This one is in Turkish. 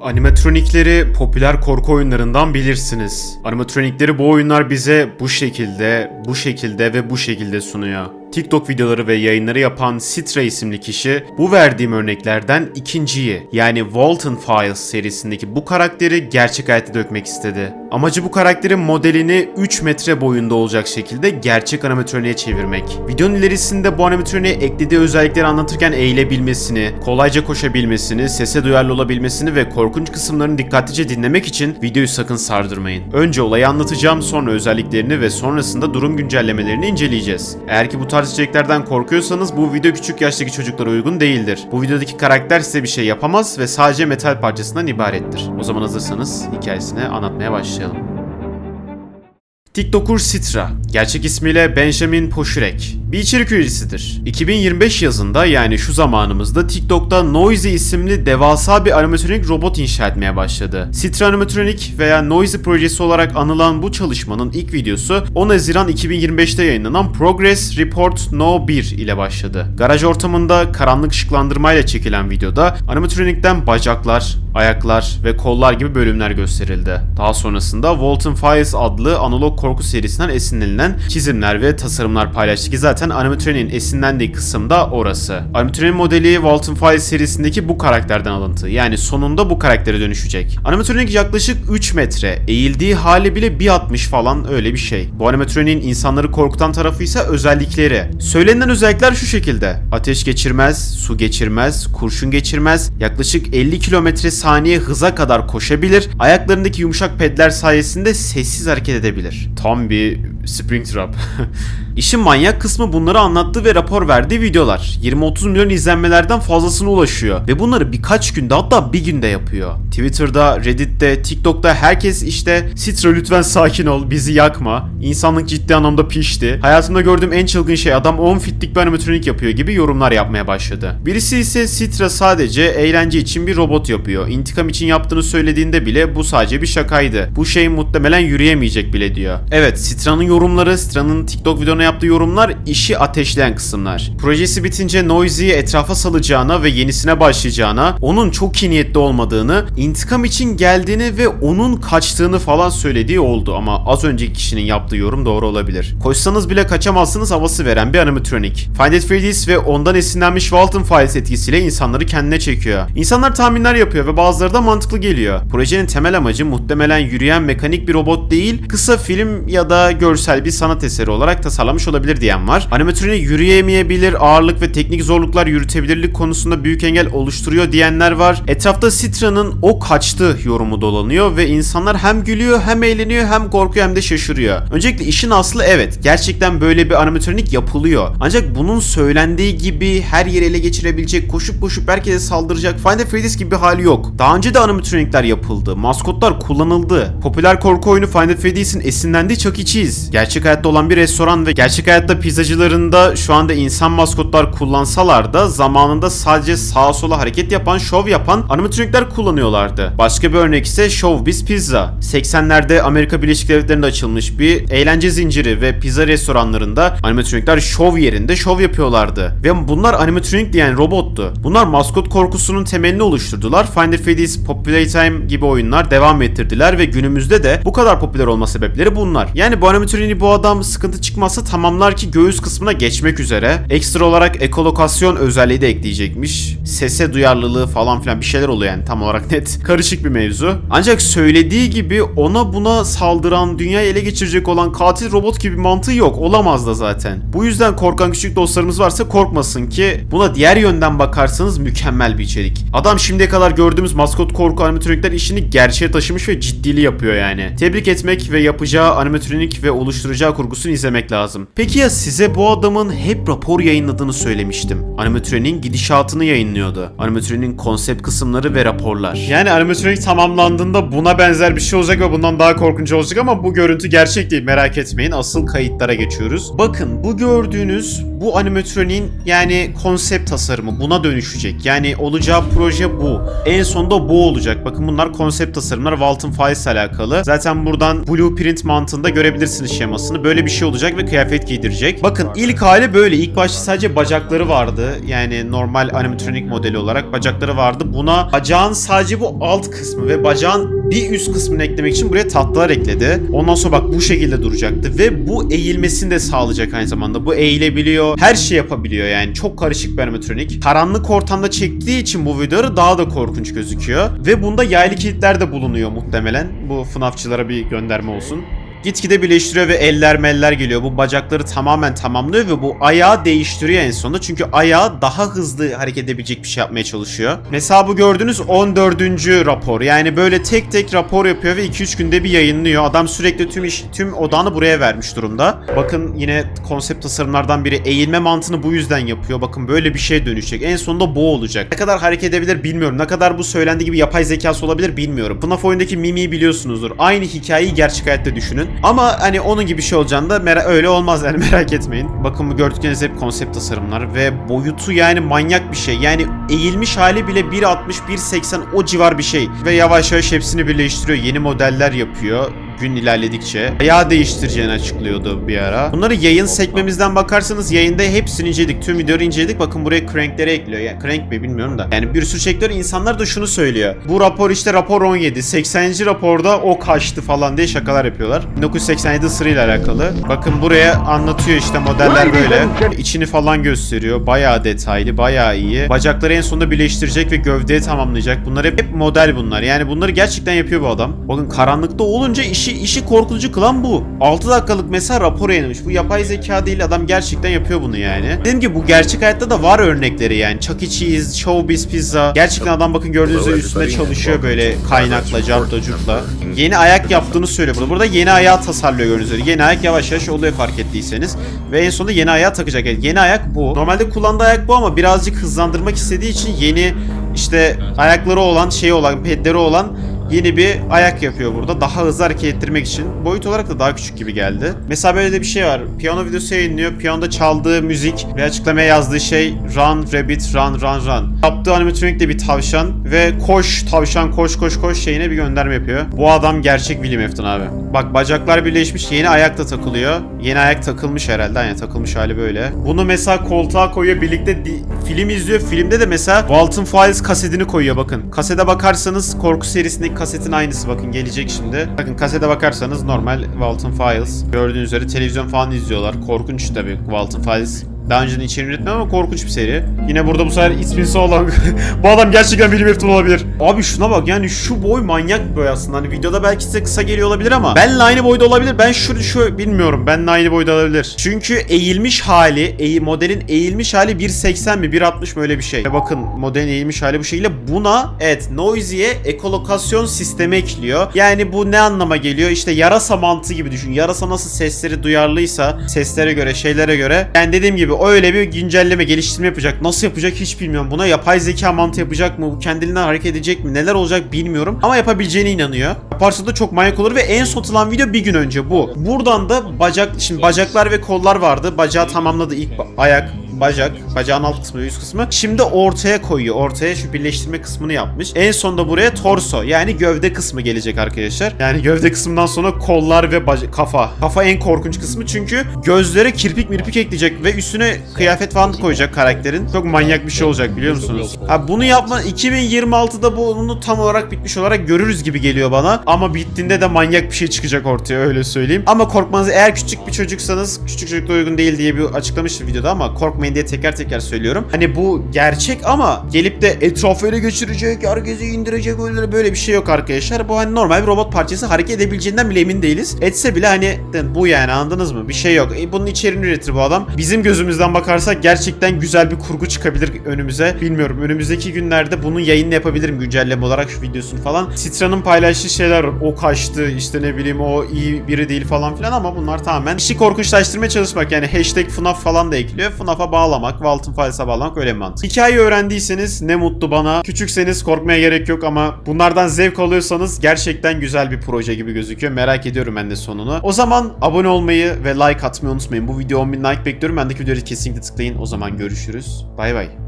Animatronikleri popüler korku oyunlarından bilirsiniz. Animatronikleri bu oyunlar bize bu şekilde, bu şekilde ve bu şekilde sunuyor. TikTok videoları ve yayınları yapan Citra isimli kişi bu verdiğim örneklerden ikinciyi yani Walton Files serisindeki bu karakteri gerçek hayata dökmek istedi. Amacı bu karakterin modelini 3 metre boyunda olacak şekilde gerçek animatroniğe çevirmek. Videonun ilerisinde bu animatroniğe eklediği özellikleri anlatırken eğilebilmesini, kolayca koşabilmesini, sese duyarlı olabilmesini ve korkunç kısımlarını dikkatlice dinlemek için videoyu sakın sardırmayın. Önce olayı anlatacağım, sonra özelliklerini ve sonrasında durum güncellemelerini inceleyeceğiz. Eğer ki bu tarz içeriklerden korkuyorsanız bu video küçük yaştaki çocuklara uygun değildir. Bu videodaki karakter size bir şey yapamaz ve sadece metal parçasından ibarettir. O zaman hazırsanız hikayesini anlatmaya başlayalım. TikToker Citra, gerçek ismiyle Benjamin Poşurek, bir içerik üreticisidir. 2025 yazında yani şu zamanımızda TikTok'ta Noisy isimli devasa bir animatronik robot inşa etmeye başladı. Citra Animatronic veya Noisy projesi olarak anılan bu çalışmanın ilk videosu 10 Haziran 2025'te yayınlanan Progress Report No 1 ile başladı. Garaj ortamında karanlık ışıklandırmayla çekilen videoda animatronikten bacaklar, ayaklar ve kollar gibi bölümler gösterildi. Daha sonrasında Walton Files adlı analog korku serisinden esinlenilen çizimler ve tasarımlar paylaştı ki zaten animatronin esinlendiği kısım da orası. Animatronin modeli Walton Files serisindeki bu karakterden alıntı. Yani sonunda bu karaktere dönüşecek. Animatronik yaklaşık 3 metre. Eğildiği hali bile 1.60 falan öyle bir şey. Bu animatronin insanları korkutan tarafı ise özellikleri. Söylenilen özellikler şu şekilde. Ateş geçirmez, su geçirmez, kurşun geçirmez, yaklaşık 50 kilometre saniye hıza kadar koşabilir, ayaklarındaki yumuşak pedler sayesinde sessiz hareket edebilir. Tam bir Springtrap. İşin manyak kısmı bunları anlattığı ve rapor verdiği videolar. 20-30 milyon izlenmelerden fazlasına ulaşıyor. Ve bunları birkaç günde hatta bir günde yapıyor. Twitter'da, Reddit'te, TikTok'ta herkes işte Citra lütfen sakin ol, bizi yakma. İnsanlık ciddi anlamda pişti. Hayatımda gördüğüm en çılgın şey adam 10 fitlik bir animatronik yapıyor gibi yorumlar yapmaya başladı. Birisi ise Citra sadece eğlence için bir robot yapıyor. İntikam için yaptığını söylediğinde bile bu sadece bir şakaydı. Bu şey muhtemelen yürüyemeyecek bile diyor. Evet, Citra'nın yorumları, Citra'nın TikTok videona yaptığı yorumlar işi ateşleyen kısımlar. Projesi bitince Noisy'yi etrafa salacağına ve yenisine başlayacağına, onun çok iyi niyetli olmadığını, intikam için geldiğini ve onun kaçtığını falan söylediği oldu ama az önceki kişinin yaptığı yorum doğru olabilir. Koşsanız bile kaçamazsınız havası veren bir animatronik. Find It Freddy's ve ondan esinlenmiş Walton Files etkisiyle insanları kendine çekiyor. İnsanlar tahminler yapıyor ve bazıları da mantıklı geliyor. Projenin temel amacı muhtemelen yürüyen mekanik bir robot değil, kısa film ya da görsel bir sanat eseri olarak tasarlamış olabilir diyen var. Animatronik yürüyemeyebilir, ağırlık ve teknik zorluklar yürütebilirlik konusunda büyük engel oluşturuyor diyenler var. Etrafta Citra'nın o kaçtı yorumu dolanıyor ve insanlar hem gülüyor hem eğleniyor hem korkuyor hem de şaşırıyor. Öncelikle işin aslı evet gerçekten böyle bir animatronik yapılıyor. Ancak bunun söylendiği gibi her yeri ele geçirebilecek, koşup koşup herkese saldıracak Find Freddy's gibi bir hali yok. Daha önce de animatronikler yapıldı. Maskotlar kullanıldı. Popüler korku oyunu Find Freddy's'in esinlendiği Chuck E. Gerçek hayatta olan bir restoran ve gerçek hayatta pizzacılarında şu anda insan maskotlar kullansalar da zamanında sadece sağa sola hareket yapan, şov yapan animatronikler kullanıyorlardı. Başka bir örnek ise Showbiz Pizza. 80'lerde Amerika Birleşik Devletleri'nde açılmış bir eğlence zinciri ve pizza restoranlarında animatronikler şov yerinde şov yapıyorlardı. Ve bunlar animatronik diyen robottu. Bunlar maskot korkusunun temelini oluşturdular. Find the Freddy's, Populate Time gibi oyunlar devam ettirdiler ve günümüzde de bu kadar popüler olma sebepleri bunlar. Yani bu animatroniği bu adam sıkıntı çıkmazsa tamamlar ki göğüs kısmına geçmek üzere. Ekstra olarak ekolokasyon özelliği de ekleyecekmiş. Sese duyarlılığı falan filan bir şeyler oluyor yani tam olarak net. Karışık bir mevzu. Ancak söylediği gibi ona buna saldıran, dünyayı ele geçirecek olan katil robot gibi mantığı yok. Olamaz da zaten. Bu yüzden korkan küçük dostlarımız varsa korkmasın ki buna diğer yönden bakarsanız mükemmel bir içerik. Adam şimdiye kadar gördüğümüz maskot korku animatronikler işini gerçeğe taşımış ve ciddili yapıyor yani. Tebrik etmek ve yapacağı animatronik ve oluşturacağı kurgusunu izlemek lazım. Peki ya size bu adamın hep rapor yayınladığını söylemiştim. Animatronik'in gidişatını yayınlıyordu. Animatronik'in konsept kısımları ve raporlar. Yani animatronik tamamlandığında buna benzer bir şey olacak ve bundan daha korkunç olacak ama bu görüntü gerçek değil merak etmeyin. Asıl kayıtlara geçiyoruz. Bakın bu gördüğünüz bu animatroniğin yani konsept tasarımı buna dönüşecek. Yani olacağı proje bu. En sonunda bu olacak. Bakın bunlar konsept tasarımlar Walton Files alakalı. Zaten buradan blueprint mantığında görebilirsiniz şemasını. Böyle bir şey olacak ve kıyafet giydirecek. Bakın ilk hali böyle. İlk başta sadece bacakları vardı. Yani normal animatronik modeli olarak bacakları vardı. Buna bacağın sadece bu alt kısmı ve bacağın bir üst kısmını eklemek için buraya tahtalar ekledi. Ondan sonra bak bu şekilde duracaktı ve bu eğilmesini de sağlayacak aynı zamanda. Bu eğilebiliyor. Her şey yapabiliyor yani. Çok karışık bir animatronik. Karanlık ortamda çektiği için bu videoları daha da korkunç gözüküyor. Ve bunda yaylı kilitler de bulunuyor muhtemelen. Bu FNAF'çılara bir gönderme olsun. Gitgide birleştiriyor ve eller meller geliyor. Bu bacakları tamamen tamamlıyor ve bu ayağı değiştiriyor en sonunda. Çünkü ayağı daha hızlı hareket edebilecek bir şey yapmaya çalışıyor. Mesela bu gördüğünüz 14. rapor. Yani böyle tek tek rapor yapıyor ve 2-3 günde bir yayınlıyor. Adam sürekli tüm iş, tüm odağını buraya vermiş durumda. Bakın yine konsept tasarımlardan biri eğilme mantığını bu yüzden yapıyor. Bakın böyle bir şey dönüşecek. En sonunda bu olacak. Ne kadar hareket edebilir bilmiyorum. Ne kadar bu söylendiği gibi yapay zekası olabilir bilmiyorum. FNAF oyundaki Mimi'yi biliyorsunuzdur. Aynı hikayeyi gerçek hayatta düşünün. Ama hani onun gibi bir şey olacağını da mera- öyle olmaz yani merak etmeyin. Bakın bu gördükleriniz hep konsept tasarımlar ve boyutu yani manyak bir şey. Yani eğilmiş hali bile 1.60 1.80 o civar bir şey. Ve yavaş yavaş hepsini birleştiriyor. Yeni modeller yapıyor gün ilerledikçe. Ayağı değiştireceğini açıklıyordu bir ara. Bunları yayın sekmemizden bakarsanız yayında hepsini inceledik. Tüm videoları inceledik. Bakın buraya crankleri ekliyor. Yani crank mi bilmiyorum da. Yani bir sürü ekliyor. İnsanlar da şunu söylüyor. Bu rapor işte rapor 17. 80. raporda o kaçtı falan diye şakalar yapıyorlar. 1987 sırayla alakalı. Bakın buraya anlatıyor işte modeller böyle. İçini falan gösteriyor. Bayağı detaylı, bayağı iyi. Bacakları en sonunda birleştirecek ve gövdeyi tamamlayacak. Bunlar hep, hep model bunlar. Yani bunları gerçekten yapıyor bu adam. Bakın karanlıkta olunca işi işi korkutucu kılan bu. 6 dakikalık mesela rapor yayınlamış. Bu yapay zeka değil adam gerçekten yapıyor bunu yani. Dediğim gibi bu gerçek hayatta da var örnekleri yani. Chuck E. Cheese, Showbiz Pizza. Gerçekten adam bakın gördüğünüz üstünde çalışıyor böyle kaynakla, cartla, curtla. Yeni ayak yaptığını söylüyor burada. Burada yeni ayağı tasarlıyor gördüğünüz üzere. Yeni ayak yavaş yavaş oluyor fark ettiyseniz. Ve en sonunda yeni ayağı takacak. Yani yeni ayak bu. Normalde kullandığı ayak bu ama birazcık hızlandırmak istediği için yeni işte ayakları olan, şey olan, pedleri olan yeni bir ayak yapıyor burada. Daha hızlı hareket ettirmek için. Boyut olarak da daha küçük gibi geldi. Mesela böyle de bir şey var. Piyano videosu yayınlıyor. Piyanoda çaldığı müzik ve açıklamaya yazdığı şey Run Rabbit Run Run Run. Yaptığı animatronik de bir tavşan ve koş tavşan koş koş koş şeyine bir gönderme yapıyor. Bu adam gerçek William Afton abi. Bak bacaklar birleşmiş yeni ayak da takılıyor. Yeni ayak takılmış herhalde. Yani takılmış hali böyle. Bunu mesela koltuğa koyuyor. Birlikte film izliyor. Filmde de mesela Walton Files kasetini koyuyor bakın. Kasete bakarsanız korku serisindeki kasetin aynısı bakın gelecek şimdi. Bakın kasete bakarsanız normal Walton Files. Gördüğünüz üzere televizyon falan izliyorlar. Korkunç tabii Walton Files. Daha önceden içerik üretmem ama korkunç bir seri. Yine burada bu sefer ismisi olan bu adam gerçekten William Afton olabilir. Abi şuna bak yani şu boy manyak bir boy aslında. Hani videoda belki size kısa geliyor olabilir ama benle aynı boyda olabilir. Ben şu şu bilmiyorum. Benle aynı boyda olabilir. Çünkü eğilmiş hali, eğ, modelin eğilmiş hali 1.80 mi 1.60 mı öyle bir şey. Bakın modelin eğilmiş hali bu şekilde. Buna evet Noisy'ye ekolokasyon sistemi ekliyor. Yani bu ne anlama geliyor? İşte yarasa mantığı gibi düşün. Yarasa nasıl sesleri duyarlıysa seslere göre şeylere göre. Yani dediğim gibi öyle bir güncelleme geliştirme yapacak. Nasıl yapacak hiç bilmiyorum. Buna yapay zeka mantığı yapacak mı? Bu kendiliğinden hareket edecek mi? Neler olacak bilmiyorum. Ama yapabileceğine inanıyor. Yaparsa da çok manyak olur ve en satılan video bir gün önce bu. Buradan da bacak, şimdi bacaklar ve kollar vardı. Bacağı tamamladı ilk ayak, bacak, bacağın alt kısmı ve üst kısmı. Şimdi ortaya koyuyor. Ortaya şu birleştirme kısmını yapmış. En sonunda buraya torso yani gövde kısmı gelecek arkadaşlar. Yani gövde kısmından sonra kollar ve kafa. Kafa en korkunç kısmı çünkü gözlere kirpik mirpik ekleyecek ve üstüne kıyafet falan koyacak karakterin. Çok manyak bir şey olacak biliyor musunuz? Ha bunu yapma 2026'da bunu tam olarak bitmiş olarak görürüz gibi geliyor bana. Ama bittiğinde de manyak bir şey çıkacak ortaya öyle söyleyeyim. Ama korkmanız eğer küçük bir çocuksanız küçük çocukla uygun değil diye bir açıklamıştım videoda ama korkmayın diye tekrar tekrar söylüyorum. Hani bu gerçek ama gelip de etrafı ele geçirecek, herkesi indirecek öyle böyle bir şey yok arkadaşlar. Bu hani normal bir robot parçası hareket edebileceğinden bile emin değiliz. Etse bile hani bu yani anladınız mı? Bir şey yok. E, bunun içeriğini üretir bu adam. Bizim gözümüzden bakarsak gerçekten güzel bir kurgu çıkabilir önümüze. Bilmiyorum. Önümüzdeki günlerde bunun yayını yapabilirim güncelleme olarak şu videosunu falan. Citra'nın paylaştığı şeyler. O kaçtı işte ne bileyim o iyi biri değil falan filan ama bunlar tamamen işi korkunçlaştırmaya çalışmak. Yani hashtag FNAF falan da ekliyor. FNAF'a bağlamak, Walton Files'a bağlamak öyle bir mantık. Hikayeyi öğrendiyseniz ne mutlu bana. Küçükseniz korkmaya gerek yok ama bunlardan zevk alıyorsanız gerçekten güzel bir proje gibi gözüküyor. Merak ediyorum ben de sonunu. O zaman abone olmayı ve like atmayı unutmayın. Bu video 10.000 like bekliyorum. Bendeki videoları kesinlikle tıklayın. O zaman görüşürüz. Bay bay.